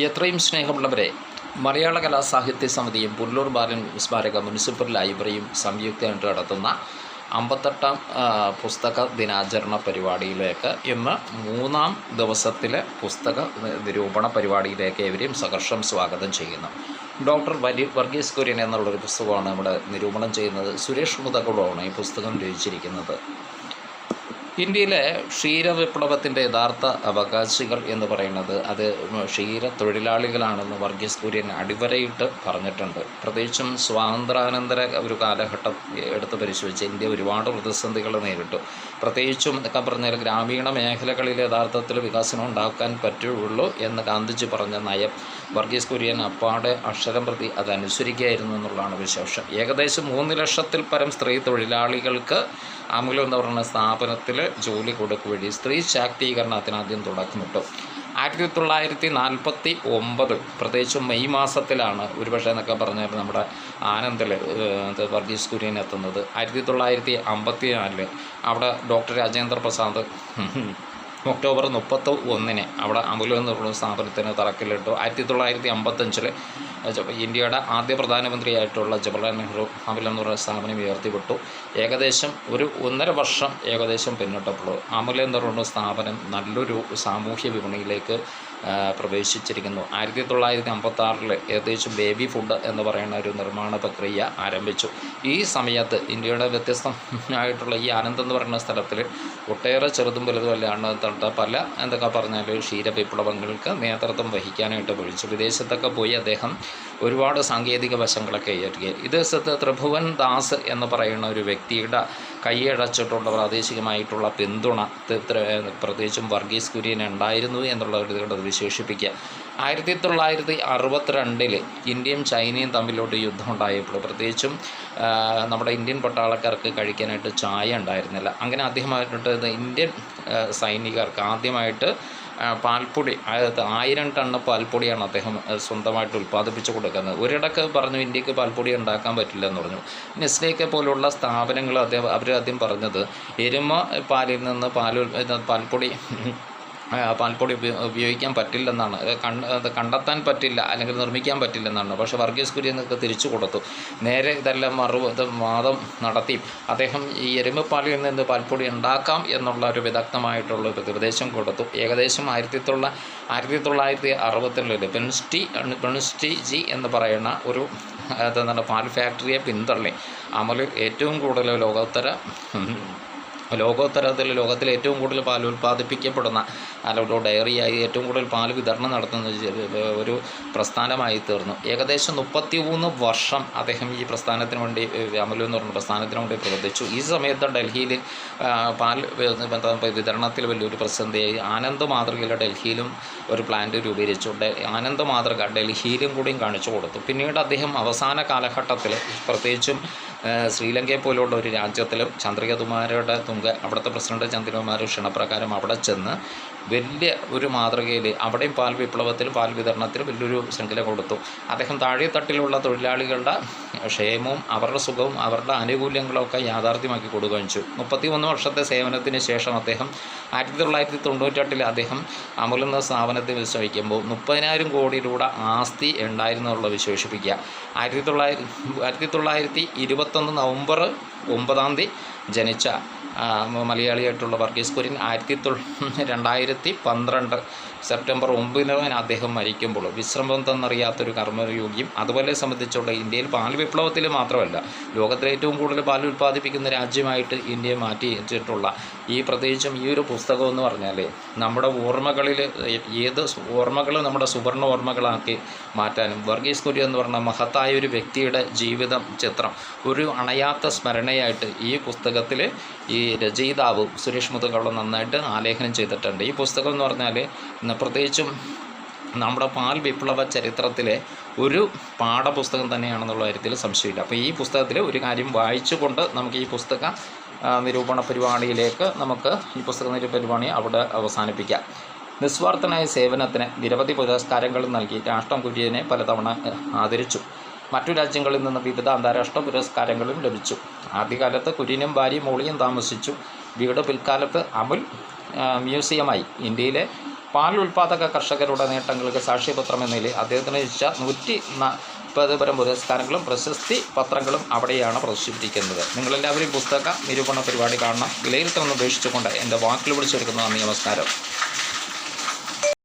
എത്രയും സ്നേഹമുള്ളവരെ മലയാള കലാസാഹിത്യ സമിതിയും പുല്ലൂർ ബാലൻ സ്മാരക മുനിസിപ്പൽ ലൈബ്രറിയും സംയുക്തമായിട്ട് നടത്തുന്ന അമ്പത്തെട്ടാം പുസ്തക ദിനാചരണ പരിപാടിയിലേക്ക് ഇന്ന് മൂന്നാം ദിവസത്തിലെ പുസ്തക നിരൂപണ പരിപാടിയിലേക്ക് ഇവരെയും സഹർഷം സ്വാഗതം ചെയ്യുന്നു. ഡോക്ടർ വരി വർഗീസ് കുര്യൻ എന്നുള്ളൊരു പുസ്തകമാണ് ഇവിടെ നിരൂപണം ചെയ്യുന്നത്. സുരേഷ് മുതകുളമാണ് ഈ പുസ്തകം രചിച്ചിരിക്കുന്നത്. ഇന്ത്യയിലെ ക്ഷീര വിപ്ലവത്തിന്റെ യഥാർത്ഥ അവകാശികൾ എന്ന് പറയുന്നത് അത് ക്ഷീര തൊഴിലാളികളാണെന്ന് വർഗീസ് കുര്യൻ അടിവരയിട്ട് പറഞ്ഞിട്ടുണ്ട്. പ്രത്യേകിച്ചും സ്വാതന്ത്ര്യാനന്തര ഒരു കാലഘട്ടം എടുത്ത് പരിശോധിച്ച് ഇന്ത്യ ഒരുപാട് പ്രതിസന്ധികൾ നേരിട്ടു. പ്രത്യേകിച്ചും എന്നൊക്കെ പറഞ്ഞാൽ ഗ്രാമീണ മേഖലകളിൽ യഥാർത്ഥത്തിൽ വികാസനം ഉണ്ടാക്കാൻ പറ്റുള്ളൂ എന്ന് ഗാന്ധിജി പറഞ്ഞ നയം വർഗീസ് കുര്യൻ അപ്പാടെ അക്ഷരം പ്രതി അത് എന്നുള്ളതാണ് വിശേഷം. ഏകദേശം മൂന്ന് ലക്ഷത്തിൽ പരം സ്ത്രീ തൊഴിലാളികൾക്ക് അമുൽ എന്ന് പറയുന്ന സ്ഥാപനത്തിൽ ജോലി കൊടുക്കുക വഴി സ്ത്രീ ശാക്തീകരണത്തിന് ആദ്യം തുടക്കമിട്ടു. ആയിരത്തി തൊള്ളായിരത്തി നാൽപ്പത്തി ഒമ്പത് പ്രത്യേകിച്ചും മെയ് മാസത്തിലാണ് ഒരുപക്ഷെ എന്നൊക്കെ പറഞ്ഞാൽ നമ്മുടെ ആനന്ദിൽ വർഗീസ് കുര്യൻ എത്തുന്നത്. ആയിരത്തി തൊള്ളായിരത്തി അമ്പത്തി നാലിൽ അവിടെ ഡോക്ടർ രാജേന്ദ്ര പ്രസാദ് ഒക്ടോബർ മുപ്പത്തി ഒന്നിന് അവിടെ അമുൽ എന്ന് പറയുന്ന സ്ഥാപനത്തിന് തറക്കല്ലിട്ടു. ആയിരത്തി തൊള്ളായിരത്തി അമ്പത്തഞ്ചിൽ ഇന്ത്യയുടെ ആദ്യ പ്രധാനമന്ത്രിയായിട്ടുള്ള ജവഹർലാൽ നെഹ്റു അമുൽ എന്ന് പറയുന്ന സ്ഥാപനം ഉയർത്തിവിട്ടു. ഏകദേശം ഒരു ഒന്നര വർഷം ഏകദേശം പിന്നിട്ടപ്പോൾ അമുൽ എന്ന് പറയുന്ന സ്ഥാപനം നല്ലൊരു സാമൂഹ്യ വിപണിയിലേക്ക് പ്രവേശിച്ചിരിക്കുന്നു. ആയിരത്തി തൊള്ളായിരത്തി അമ്പത്താറിൽ ഏകദേശം ബേബി ഫുഡ് എന്ന് പറയുന്ന ഒരു നിർമ്മാണ പ്രക്രിയ ആരംഭിച്ചു. ഈ സമയത്ത് ഇന്ത്യയുടെ വ്യത്യസ്തമായിട്ടുള്ള ഈ ആനന്ദ് എന്ന് പറയുന്ന സ്ഥലത്തിൽ ഒട്ടേറെ ചെറുതും വലുതുമല്ലാണ് തൊട്ട പല എന്തൊക്കെ പറഞ്ഞാൽ ക്ഷീര വിപ്ലവങ്ങൾക്ക് നേതൃത്വം വഹിക്കാനായിട്ട് വിളിച്ചു വിദേശത്തൊക്കെ പോയി അദ്ദേഹം ഒരുപാട് സാങ്കേതിക വശങ്ങളൊക്കെ ഏറ്റുകയായി ഇത് ത്രിഭുവൻ ദാസ് എന്ന് പറയുന്ന ഒരു വ്യക്തിയുടെ കൈയടച്ചിട്ടുള്ള പ്രാദേശികമായിട്ടുള്ള പിന്തുണ പ്രത്യേകിച്ചും വർഗീസ് കുര്യൻ ഉണ്ടായിരുന്നു എന്നുള്ള ഒരു ഇതുകൊണ്ട് അത് വിശേഷിപ്പിക്കുക. ആയിരത്തി തൊള്ളായിരത്തി അറുപത്തിരണ്ടിൽ ഇന്ത്യയും ചൈനയും തമ്മിലോട്ട് യുദ്ധം ഉണ്ടായപ്പോൾ പ്രത്യേകിച്ചും നമ്മുടെ ഇന്ത്യൻ പട്ടാളക്കാർക്ക് കഴിക്കാനായിട്ട് ചായ ഉണ്ടായിരുന്നില്ല. അങ്ങനെ ആദ്യമായിട്ട് ഇന്ത്യൻ സൈനികർക്ക് ആദ്യമായിട്ട് പാൽപ്പൊടി. ആയിരം ടണ്ണ് പാൽപ്പൊടിയാണ് അദ്ദേഹം സ്വന്തമായിട്ട് ഉൽപ്പാദിപ്പിച്ച് കൊടുക്കുന്നത്. ഒരിടക്ക് പറഞ്ഞു ഇന്ത്യയ്ക്ക് പാൽപ്പൊടി ഉണ്ടാക്കാൻ പറ്റില്ല എന്ന് പറഞ്ഞു. നെസ്ലേക്ക് പോലുള്ള സ്ഥാപനങ്ങൾ അദ്ദേഹം അവർ ആദ്യം പറഞ്ഞത് എരുമ പാലിൽ നിന്ന് പാൽ പാൽപ്പൊടി പാൽപ്പൊടി ഉപയോ- ഉപയോഗിക്കാൻ പറ്റില്ലെന്നാണ്. കണ്ട കണ്ടെത്താൻ പറ്റില്ല അല്ലെങ്കിൽ നിർമ്മിക്കാൻ പറ്റില്ലെന്നാണ്. പക്ഷേ വർഗീസ് കുര്യനൊക്കെ തിരിച്ചു കൊടുത്തു. നേരെ ഇതെല്ലാം മറു ഇത് വാദം നടത്തി. അദ്ദേഹം ഈ എരുമപ്പാലിൽ നിന്ന് പാൽപ്പൊടി ഉണ്ടാക്കാം എന്നുള്ള ഒരു വിദഗ്ധമായിട്ടുള്ള ഒരു നിർദ്ദേശം കൊടുത്തു. ഏകദേശം ആയിരത്തി തൊള്ള ആയിരത്തി തൊള്ളായിരത്തി അറുപത്തിരണ്ടിൽ പെൻസ്റ്റി പെൻസ്റ്റി ജി എന്ന് പറയുന്ന ഒരു അതെന്താണ് പാൽ ഫാക്ടറിയെ പിന്തള്ളി. അമൽ ഏറ്റവും കൂടുതൽ ലോകോത്തര ലോകോത്തരത്തിൽ ലോകത്തിൽ ഏറ്റവും കൂടുതൽ പാൽ ഉൽപ്പാദിപ്പിക്കപ്പെടുന്ന അല്ലെങ്കിൽ ഡയറിയായി ഏറ്റവും കൂടുതൽ പാൽ വിതരണം നടത്തുന്ന ഒരു- പ്രസ്ഥാനമായി തീർന്നു. ഏകദേശം മുപ്പത്തി മൂന്ന് വർഷം അദ്ദേഹം ഈ പ്രസ്ഥാനത്തിന് വേണ്ടി അമലു എന്ന് പറഞ്ഞ പ്രസ്ഥാനത്തിന് വേണ്ടി പ്രവർത്തിച്ചു. ഈ സമയത്ത് ഡൽഹിയിൽ പാൽ വിതരണത്തിൽ വലിയൊരു പ്രതിസന്ധിയായി ആനന്ദ് മാതൃകയിൽ ഡൽഹിയിലും ഒരു പ്ലാന്റ് രൂപീകരിച്ചു. ആനന്ദ മാതൃക ഡൽഹിയിലും കൂടിയും കാണിച്ചു കൊടുത്തു. പിന്നീട് അദ്ദേഹം അവസാന കാലഘട്ടത്തിൽ പ്രത്യേകിച്ചും ശ്രീലങ്കയെ പോലുള്ള ഒരു രാജ്യത്തിലും ചന്ദ്രികകുമാരയുടെ തുങ്ക അവിടുത്തെ പ്രസിഡന്റ് ചന്ദ്രകുമാർ ക്ഷണപ്രകാരം അവിടെ ചെന്ന് വലിയ ഒരു മാതൃകയിൽ അവിടെയും പാൽ വിപ്ലവത്തിൽ പാൽ വിതരണത്തിൽ വലിയൊരു ശൃംഖല കൊടുത്തു. അദ്ദേഹം താഴെത്തട്ടിലുള്ള തൊഴിലാളികളുടെ ക്ഷേമവും അവരുടെ സുഖവും അവരുടെ ആനുകൂല്യങ്ങളൊക്കെ യാഥാർത്ഥ്യമാക്കി കൊടുക്കുകയും ചെയ്തു. മുപ്പത്തി ഒന്ന് വർഷത്തെ സേവനത്തിന് ശേഷം അദ്ദേഹം ആയിരത്തി തൊള്ളായിരത്തി തൊണ്ണൂറ്റെട്ടിൽ അദ്ദേഹം അമലുന്ന സ്ഥാപനത്തിൽ വിശ്വസിക്കുമ്പോൾ മുപ്പതിനായിരം കോടി രൂപ ആസ്തി ഉണ്ടായിരുന്നുള്ള വിശേഷിപ്പിക്കുക. ആയിരത്തി തൊള്ളായിരത്തി ആയിരത്തി തൊള്ളായിരത്തി ഇരുപത്തൊന്ന് നവംബർ ഒമ്പതാം തീയതി ജനിച്ച മലയാളിയായിട്ടുള്ള വർഗീസ് കുര്യൻ ആയിരത്തി തൊ രണ്ടായിരത്തി പന്ത്രണ്ട് സെപ്റ്റംബർ ഒമ്പതിന് അദ്ദേഹം മരിക്കുമ്പോൾ. വിശ്രമം തന്നറിയാത്തൊരു കർമ്മയോഗിയും അതുപോലെ സംബന്ധിച്ചുള്ള ഇന്ത്യയിൽ പാൽ വിപ്ലവത്തിൽ മാത്രമല്ല ലോകത്തിലെ ഏറ്റവും കൂടുതൽ പാൽ ഉൽപ്പാദിപ്പിക്കുന്ന രാജ്യമായിട്ട് ഇന്ത്യയെ മാറ്റിയിട്ടുള്ള ഈ പ്രത്യേകിച്ചും ഈ ഒരു പുസ്തകം എന്ന് പറഞ്ഞാൽ നമ്മുടെ ഓർമ്മകളിൽ ഏത് ഓർമ്മകൾ നമ്മുടെ സുവർണ ഓർമ്മകളാക്കി മാറ്റാനും വർഗീസ് കുര്യൻ എന്ന് പറഞ്ഞ മഹത്തായ ഒരു വ്യക്തിയുടെ ജീവിതം ചിത്രം ഒരു അണയാത്ത സ്മരണയായിട്ട് ഈ പുസ്തകത്തിൽ ഈ രചയിതാവ് സുരേഷ് മുതുകള്ള നന്നായിട്ട് ആലേഖനം ചെയ്തിട്ടുണ്ട്. ഈ പുസ്തകം എന്ന് പറഞ്ഞാൽ പ്രത്യേകിച്ചും നമ്മുടെ പാൽ വിപ്ലവ ചരിത്രത്തിലെ ഒരു പാഠപുസ്തകം തന്നെയാണെന്നുള്ള കാര്യത്തിൽ സംശയമില്ല. അപ്പോൾ ഈ പുസ്തകത്തിൽ ഒരു കാര്യം വായിച്ചുകൊണ്ട് നമുക്ക് ഈ പുസ്തക നിരൂപണ പരിപാടിയിലേക്ക് നമുക്ക് ഈ പുസ്തക നിരൂപണ പരിപാടി അവിടെ അവസാനിപ്പിക്കാം. നിസ്വാർത്ഥനായ സേവനത്തിന് നിരവധി പുരസ്കാരങ്ങൾ നൽകി രാഷ്ട്രം കുര്യനെ പലതവണ ആദരിച്ചു. മറ്റു രാജ്യങ്ങളിൽ നിന്ന് വിവിധ അന്താരാഷ്ട്ര പുരസ്കാരങ്ങളും ലഭിച്ചു. ആദ്യകാലത്ത് കുര്യനും ഭാര്യയും മോളിയും താമസിച്ചു. വീട് പിൽക്കാലത്ത് അമുൽ മ്യൂസിയമായി. ഇന്ത്യയിലെ പാൽ ഉൽപ്പാദക കർഷകരുടെ നേട്ടങ്ങൾക്ക് സാക്ഷ്യപത്രം എന്ന നിലയിൽ അദ്ദേഹത്തിന് ലഭിച്ച നൂറ്റി പരം പുരസ്കാരങ്ങളും പ്രശസ്തി പത്രങ്ങളും അവിടെയാണ് പ്രദർശിപ്പിച്ചിരിക്കുന്നത്. നിങ്ങളെല്ലാവരും പുസ്തക നിരൂപണ പരിപാടി കാണണം. വിലയിരുത്തണമെന്ന് ഉപേക്ഷിച്ചുകൊണ്ട് എന്റെ വാക്കിൽ വിളിച്ചെടുക്കുന്ന നമസ്കാരം.